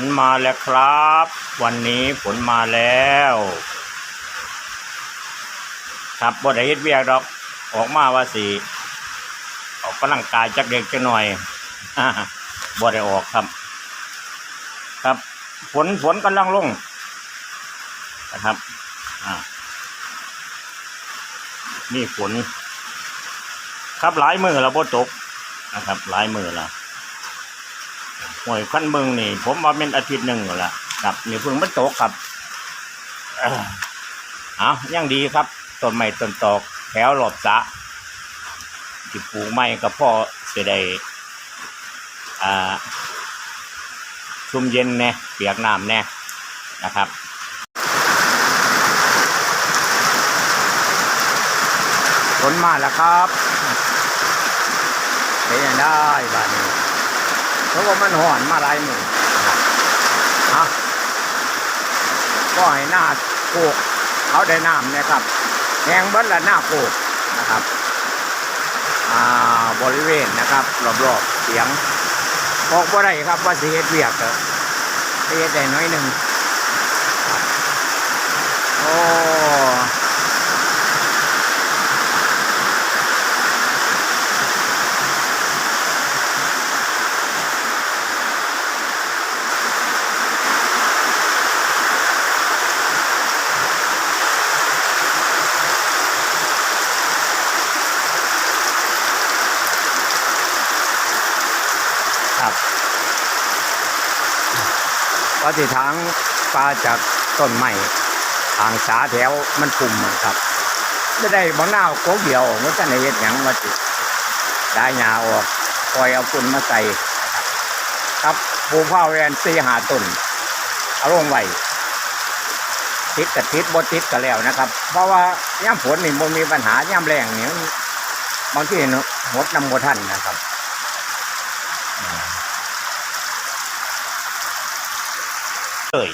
ลมาแล้วครับ วันนี้ฝนมาแล้ว ครับบ่ได้เฮ็ดเวียกดอก ออกมาว่าสิออกกำลังกายจักเด็กจักหน่อยบ่ได้ออกครับ ครับฝนฝนกำลังลงนะครับอ่านี่ฝน ครับหลายมือแล้วบ่ตกนะครับ หลายมือแล้ว ห่วยขั้นเมืองนี่ ผมว่าเป็นอาทิตย์หนึ่งแล้วล่ะครับนี่เพิ่งมันตกครับเอ้อเอายังดีครับต้นไม้ต้นตอกแถวรอบสะที่ปลูกไม้กับพ่อเสียได้อ่าชุ่มเย็นแน่เปียกน้ำแน่นะครับฝนมาแล้วครับเป็นยังได้บ้านนี้ เพราะว่ามันห่อนมาลายมือนะครับอะก็ให้หน้าโขกเขาได้น้ำเนี่ยครับแหงเบิ้ลละหน้าโขกนะครับอ่าบริเวณนะครับรอบๆเสียงบอกว่าไรครับว่าเสียเวียกเถอะเฮ็ดได้น้อยหนึ่ง ว่าที่ทางปลาจากต้นไม้ทางสาแถวมันปุ่มอะครับไม่ได้บางหน้าโกกเดียวมันจะในเฮ็ดหยังมาติได้หญ้าออกปล่อยเอาฝุ่นมาใส่ครับบปลูกข้าวแวนซีหาต้นเอาลงไว้ติดกับติดบดติดก็แล้วนะครับ เพราะว่าย่ำฝนนี่มันมีปัญหาย่ำแรงนี่มันบางทีเนอะหดน้ำบทันนะครับ เลย